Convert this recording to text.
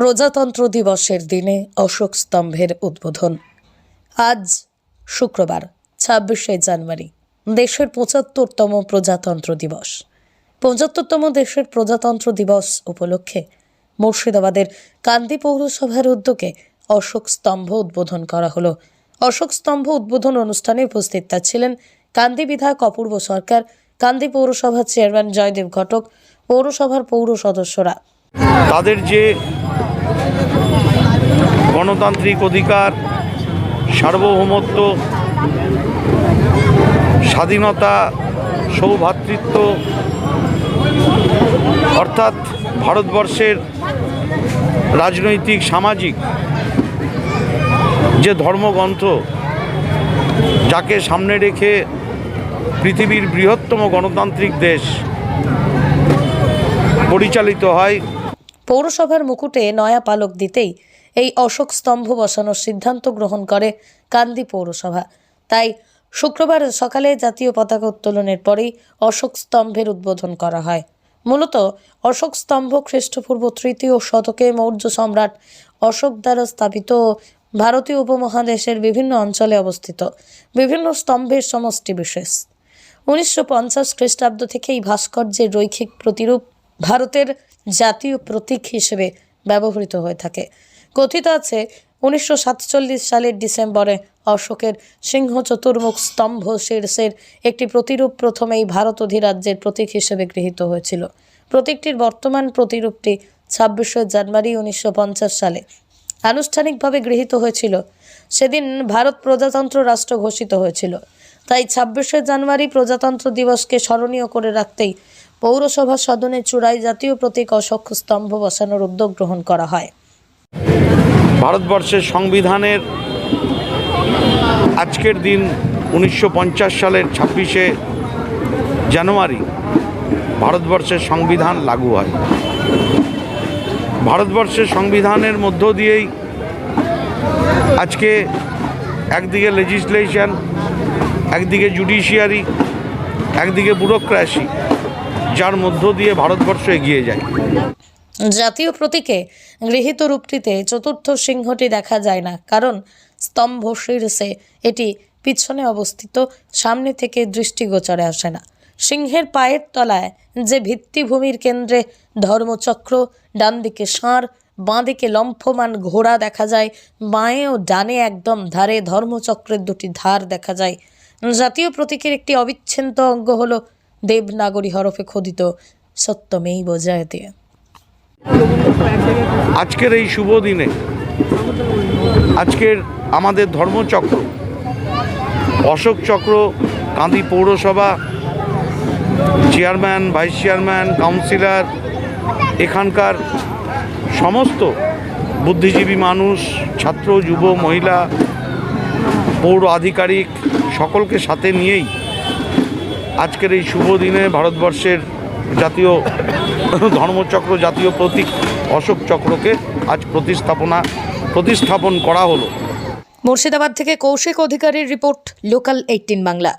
প্রজাতন্ত্র দিবসের দিনে অশোক স্তম্ভের উদ্বোধন। আজ শুক্রবার, ছাব্বিশে জানুয়ারি, দেশের পঁচাত্তরতম প্রজাতন্ত্র দিবস। পঁচাত্তরতম দেশের প্রজাতন্ত্র দিবস উপলক্ষে মুর্শিদাবাদের কান্দি পৌরসভার উদ্যোগে অশোক স্তম্ভ উদ্বোধন করা হলো। অশোক স্তম্ভ উদ্বোধন অনুষ্ঠানে উপস্থিত ছিলেন কান্দি বিধায়ক অপূর্ব সরকার, কান্দি পৌরসভার চেয়ারম্যান জয়দেব ঘটক, পৌরসভার পৌর সদস্যরা। তাদের যে গণতান্ত্রিক অধিকার, সার্বভৌমত্ব, স্বাধীনতা সৌভ্রাতৃত্ব অর্থাৎ ভারতবর্ষের রাজনৈতিক, সামাজিক যে ধর্মগ্রন্থ যাকে সামনে রেখে পৃথিবীর বৃহত্তম গণতান্ত্রিক দেশ পরিচালিত হয় পৌরসভার মুকুটে নয়া পালক দিতেই এই অশোক স্তম্ভ বসানোর সিদ্ধান্ত গ্রহণ করে কান্দি পৌরসভা। তাই শুক্রবার সকালে জাতীয় পতাকা উত্তোলনের পরেই অশোক স্তম্ভের উদ্বোধন করা হয়। মূলত অশোক স্তম্ভ খ্রিস্টপূর্ব তৃতীয় শতকে মৌর্য সম্রাট অশোক দ্বারা স্থাপিত ভারতীয় উপমহাদেশের বিভিন্ন অঞ্চলে অবস্থিত। বিভিন্ন স্তম্ভের সমষ্টি বিশেষ। উনিশশো পঞ্চাশ খ্রিস্টাব্দ থেকে এই ভাস্কর্যের রৈখিক প্রতিরূপ ভারতের জাতীয় প্রতীক হিসেবে ব্যবহৃত হয়ে থাকে। কথিত আছে, উনিশশো সাতচল্লিশ সালের ডিসেম্বরে অশোকের সিংহ চতুর্মুখ স্তম্ভ শীর্ষের একটি প্রতিরূপ প্রথমেই ভারত অধিরাজ্যের প্রতীক হিসেবে গৃহীত হয়েছিল। প্রতীকটির বর্তমান প্রতিরূপটি ছাব্বিশে জানুয়ারি উনিশশো পঞ্চাশ সালে আনুষ্ঠানিকভাবে গৃহীত হয়েছিল। সেদিন ভারত প্রজাতন্ত্র রাষ্ট্র ঘোষিত হয়েছিল। তাই ছাব্বিশে জানুয়ারি প্রজাতন্ত্র দিবসকে স্মরণীয় করে রাখতেই পৌরসভা সদনের চূড়ায় জাতীয় প্রতীক অশোক স্তম্ভ বসানোর উদ্যোগ গ্রহণ করা হয়। ভারতবর্ষের সংবিধানের আজকের দিন উনিশশো পঞ্চাশ সালের ছাব্বিশে জানুয়ারি ভারতবর্ষের সংবিধান লাগু হয়। ভারতবর্ষের সংবিধানের মধ্য দিয়েই আজকে একদিকে লেজিসলেশন একদিকে জুডিশিয়ারি একদিকে ব্যুরোক্রাসি যার মধ্য দিয়ে ভারতবর্ষ এগিয়ে যায়। জাতীয় প্রতীকে গৃহীত রূপটিতে চতুর্থ সিংহটি দেখা যায় না, কারণ স্তম্ভ শীর্ষে এটি পিছনে অবস্থিত, সামনে থেকে দৃষ্টিগোচরে আসে না। সিংহের পায়ের তলায় যে ভিত্তিভূমির কেন্দ্রে ধর্মচক্র ডান দিকে ষাঁড় বাঁ দিকে লম্ফমান ঘোড়া দেখা যায়, বাঁয়ে ও ডানে একদম ধারে ধর্মচক্রের দুটি ধার দেখা যায়। জাতীয় প্রতীকের একটি অবিচ্ছেদ্য অঙ্গ হল দেবনাগরী হরফে খোদিত সত্যমেই বোঝায়তে আজকের এই শুভ দিনে, আজকের আমাদের ধর্মচক্র, অশোক চক্র, কাঁদি পৌরসভা, চেয়ারম্যান, ভাইস চেয়ারম্যান, কাউন্সিলর, এখানকার সমস্ত বুদ্ধিজীবী মানুষ, ছাত্র, যুব, মহিলা, পৌর আধিকারিক, সকলকে সাথে নিয়েই আজকের এই শুভ দিনে ভারতবর্ষের জাতীয় ধর্মচক্র, জাতীয় প্রতীক অশোক চক্রকে আজ প্রতিস্থাপনা, প্রতিস্থাপন করা হলো। মুর্শিদাবাদ থেকে কৌশিক অধিকারীর রিপোর্ট, লোকাল এইটিন বাংলা।